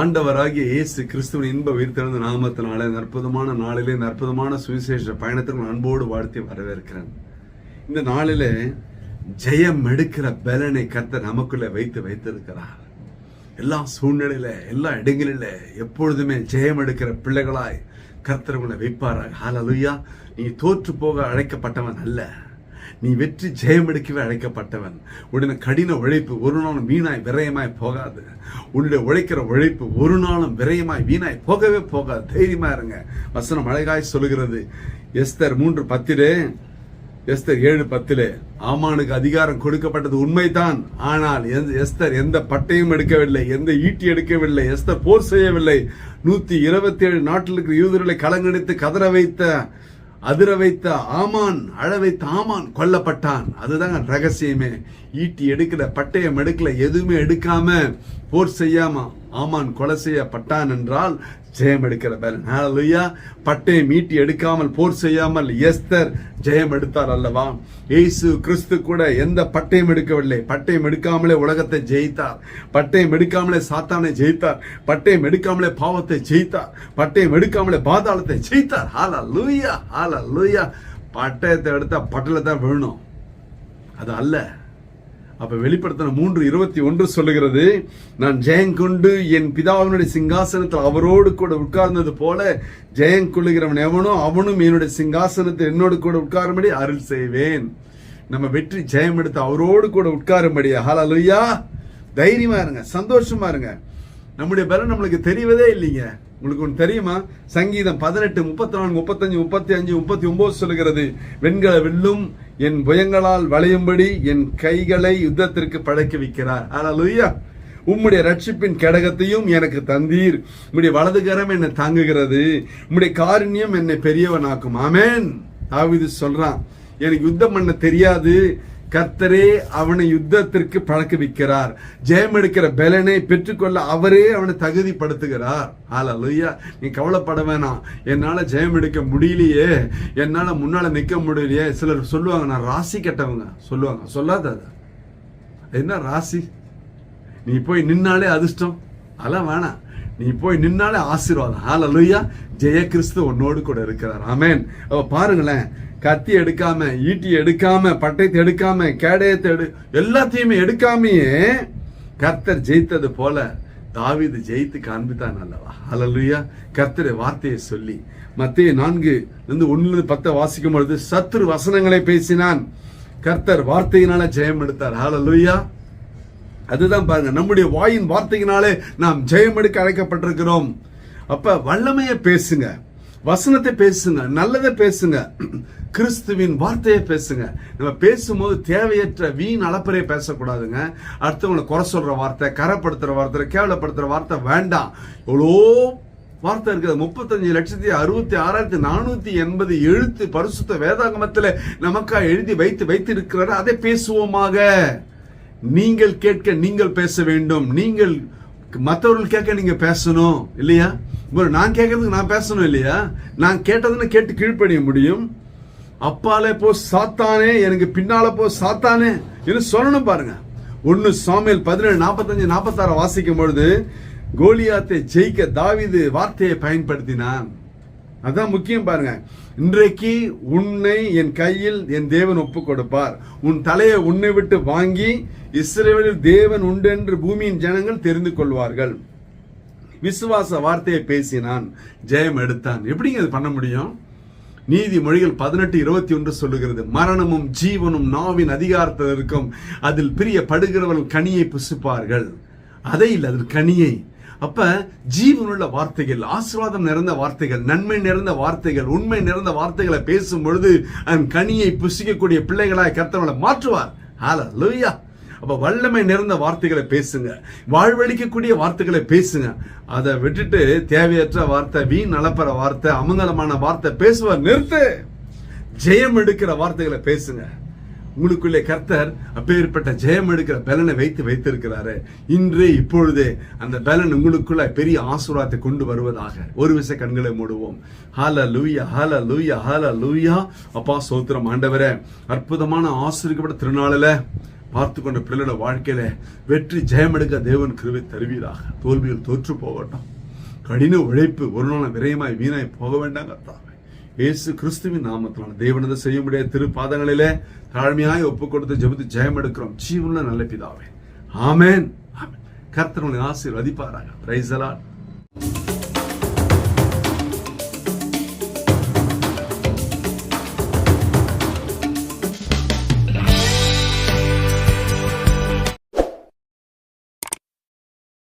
ஆண்டவராகிய இயேசு கிறிஸ்துவின் இன்ப உயிர்த்தெழுந்த நாமத்தினால இந்த அற்புதமான நாளிலே இந்த அற்புதமான சுவிசேஷ பயணத்திற்கு அன்போடு வாழ்த்தி வரவேற்கிறேன். இந்த நாளிலே ஜெயம் எடுக்கிற பலனை கத்த நமக்குள்ளே வைத்து வைத்திருக்கிறார். எல்லா சூழ்நிலையில எல்லா இடங்களில எப்பொழுதுமே ஜெயம் எடுக்கிற பிள்ளைகளாய் கர்த்தர் உங்களை வைப்பாராக. ஹாலலுயா நீ தோற்று போக அழைக்கப்பட்டவன் அல்ல. நீ வெற்றி ஜெயம் எடுக்கவே அழைக்கப்பட்டவன். உடனே கடின உழைப்பு ஒரு நாளும் வீணாய் விரயமாய் போகாது. உன்னுடைய உழைக்கிற உழைப்பு ஒரு நாளும் விரயமாய் வீணாய் போகவே போகாது. தைரியமா இருங்க. வசனம் அழகாய் சொல்லுகிறது. எஸ்தர் மூன்று பத்திலே எஸ்தர் ஏழு பத்திலே ஆமானுக்கு அதிகாரம் கொடுக்கப்பட்டது உண்மைதான். ஆனால் எந்த- எஸ்தர் எந்த பட்டையும் எடுக்கவில்லை எந்த ஈட்டி எடுக்கவில்லை எஸ்தர் போர் செய்யவில்லை. நூத்தி இருபத்தி ஏழு நாட்டில் இருக்கிற யூதர்களை கலங்கடித்து கதற வைத்த அதிர வைத்த ஆமான் அழ வைத்த ஆமான் கொல்லப்பட்டான். அதுதாங்க ரகசியமே. ஈட்டி எடுக்கல பட்டயம் எடுக்கல எதுவுமே எடுக்காம போர் செய்யாம? ஆமான் கொலை செய்யப்பட்டான் என்றால் ஜெயம் எடுக்கிற பலன் ஹalleluya பட்டையை மீட்டி எடுக்காமல் போர் செய்யாமல் எஸ்தர் ஜெயம் எடுத்தார் அல்லவா? இயேசு கிறிஸ்து கூட எந்த பட்டையும் எடுக்கவில்லை. பட்டையும் எடுக்காமலே உலகத்தை ஜெயித்தார். பட்டையும் எடுக்காமலே சாத்தானை ஜெயித்தார். பட்டையும் எடுக்காமலே பாவத்தை ஜெயித்தார். பட்டையும் எடுக்காமலே பாதாளத்தை ஜெயித்தார். ஹalleluya ஹalleluya பட்டயத்தை எடுத்தா பட்டல தான் விழணும். அது அல்ல. அப்ப வெளிப்படுத்தின மூன்று இருபத்தி ஒன்று சொல்லுகிறது நான் ஜெயங்கொண்டு என் பிதாவினுடைய சிங்காசனத்தில் அவரோடு கூட உட்கார்ந்தது போல ஜெயம் கொள்ளுகிறவன் எவனோ அவனும் என்னுடைய சிங்காசனத்தில் என்னோடு கூட உட்காரும்படி அருள் செய்வேன். நம்ம வெற்றி ஜெயம் எடுத்து அவரோடு கூட உட்காரும்படி. ஹalleluya. தைரியமா இருங்க சந்தோஷமா இருங்க. நம்முடைய பலம் நம்மளுக்கு தெரியவதே இல்லைங்க. உங்களுக்கு ஒன்று தெரியுமா? சங்கீதம் பதினெட்டு முப்பத்தி நான்கு முப்பத்தஞ்சு முப்பத்தி அஞ்சு முப்பத்தி ஒன்பது சொல்லுகிறது வெண்கல வில்லும் என் புயங்களால் வளையும்படி என் கைகளை யுத்தத்திற்கு பழக்கி வைக்கிறார். ஹalleluya. உம்முடைய ரட்சிப்பின் கடகத்தையும் எனக்கு தந்தீர். உம்முடைய வலதுகரம் என்னை தாங்குகிறது. உம்முடைய காருண்யம் என்னை பெரியவனாக்கும். ஆமேன். தாவீது சொல்றான் எனக்கு யுத்தம் பண்ண தெரியாது. கர்த்தரே அவனை யுத்தத்திற்கு பழக்குவிக்கிறார். ஜெயம் எடுக்கிற பலனை பெற்றுக்கொள்ள அவரே அவனை தகுதிப்படுத்துகிறார். ஹalleluya. நீ கவலைப்பட வேணாம். என்னால ஜெயம் எடுக்க முடியலையே. என்னால முன்னால நிக்க முடியலையே. சிலர் சொல்லுவாங்க நான் ராசி கெட்டவங்க. சொல்லுவாங்க. சொல்லாத என்ன ராசி? நீ போய் நின்னாலே அதிர்ஷ்டம். அதெல்லாம் வேணாம். நீ போய் நின்னாலே ஆசீர்வாதம். ஹalleluya ஜெய கிறிஸ்து உன்னோடு கூட இருக்கிறார். ஆமேன் அப்ப பாருங்களேன் கத்தி எடுக்காம ஈட்டி எடுக்காம பட்டயத்தை எடுக்காம கேடயத்தை எடு எல்லாத்தையுமே எடுக்காமையே கர்த்தர் ஜெயித்தது போல தாவிது ஜெயித்து காண்பித்தான் அல்லவா? ஹalleluya கர்த்தரை வார்த்தையை சொல்லி மத்திய நான்கு இருந்து ஒன்று பத்தை வாசிக்கும் பொழுது சத்துரு வசனங்களை பேசினான். கர்த்தர் வார்த்தையினால ஜெயம் எடுத்தார். ஹலலுயா அதுதான் பாருங்க நம்முடைய வாயின் வார்த்தையினாலே நாம் ஜெயம் எடுக்க அழைக்கப்பட்டிருக்கிறோம். அப்ப வல்லமையை பேசுங்க வசனத்தை பேசுங்க நல்லதை பேசுங்க கிறிஸ்துவின் வார்த்தையை பேசுங்க. நம்ம பேசும்போது தேவையற்ற வீண் அளப்பறையை பேசக்கூடாதுங்க. அடுத்தவங்களை குறை சொல்ற வார்த்தை கரப்படுத்துற வார்த்தை கேவலப்படுத்துற வார்த்தை வேண்டாம். எவ்வளோ வார்த்தை இருக்குது. முப்பத்தஞ்சு லட்சத்தி அறுபத்தி ஆறாயிரத்தி நானூத்தி எண்பது எழுத்து பரிசுத்த வேதாங்கமத்தில் நமக்கா எழுதி வைத்து வைத்து வைத்திருக்கிறார். அதை பேசுவோமாக. நீங்கள் கேட்க நீங்கள் பேச வேண்டும். நீங்கள் மற்றவர்கள் கேட்க நீங்க பேசணும் இல்லையா? ஒரு நான் கேட்கறதுக்கு நான் பேசணும் இல்லையா? நான் கேட்டதுன்னு கேட்டு கீழ்ப்படிய முடியும். அப்பாலே போ சாத்தானே எனக்கு பின்னால போ சாத்தானே என்று சொல்லணும் பாருங்க. ஒன்னு சாமியல் பதினேழு நாற்பத்தஞ்சு நாற்பத்தாறு வாசிக்கும் பொழுது கோலியாத்தை ஜெயிக்க தாவீது வார்த்தையை பயன்படுத்தினான். அதுதான் முக்கியம் பாருங்க. இன்றைக்கு உன்னை என் கையில் என் தேவன் ஒப்பு கொடுப்பார் உன் தலையை உன்னை விட்டு வாங்கி இஸ்ரேலில் தேவன் உண்டு என்று பூமியின் ஜனங்கள் தெரிந்து கொள்வார்கள். விசுவாச வார்த்தையை பேசினான். ஜெயம் எடுத்தான். எப்படிங்க இது பண்ண முடியும்? நீதிமொழிகள் பதினெட்டு இருபத்தி ஒன்று சொல்லுகிறது. மரணமும் ஜீவனும் நாவின் அதிகாரத்தில் இருக்கும் அதில் பிரிய படுகிறவர்கள் கனியை புசிப்பார்கள். அதை இல்லை அதில் கனியை. அப்ப ஜீவனுள்ள வார்த்தைகள் ஆசீர்வாதம் நிறைந்த வார்த்தைகள் நன்மை நிறைந்த வார்த்தைகள் உண்மை நிறைந்த வார்த்தைகளை பேசும் பொழுது கனியை புசிக்கக்கூடிய பிள்ளைகளாய் கர்த்தவங்களை மாற்றுவார். லூயா அப்ப வல்லமை நிறைந்த வார்த்தைகளை பேசுங்க. வாழ்வழிக்கக்கூடிய வார்த்தைகளை பேசுங்க. அதை விட்டுட்டு தேவையற்ற வார்த்தை வீண் நலப்பற வார்த்தை அமங்கலமான வார்த்தை பேசுவ நிறுத்து. ஜெயம் எடுக்கிற வார்த்தைகளை பேசுங்க. உங்களுக்குள்ளே கர்த்தர் அப்பேற்பட்ட ஜெயம் எடுக்கிற பலனை வைத்து வைத்திருக்கிறாரு. இன்றே இப்பொழுதே அந்த பலன் உங்களுக்குள்ள பெரிய ஆசீர்வாதத்தை கொண்டு வருவதாக. ஒரு விசை கண்களை மூடுவோம். ஹால லூயா ஹால லூயா ஹால லூயா அப்பா சோத்திரம் ஆண்டவரே அற்புதமான ஆசிரியப்பட்ட திருநாளில் பார்த்து கொண்ட பிள்ளையோட வாழ்க்கையில வெற்றி ஜெயம் எடுக்க தேவன் கிருவை தருவீராக. தோல்வியில் தோற்று போகட்டும். கடின உழைப்பு ஒரு நாள் விரயமாய் வீணாய் போக வேண்டாம் கர்த்தாவே இயேசு கிறிஸ்துவின் நாமத்திலான தேவனது செய்ய முடியாத திருப்பாதங்களிலே தாழ்மையாய் ஒப்பு கொடுத்து ஜெபித்து ஜெயம் எடுக்கிறோம் ஜீவனில் நல்ல பிதாவே. ஆமேன். ஆமென். கர்த்தர் ஆசீர்வதிப்பாராக. Price allot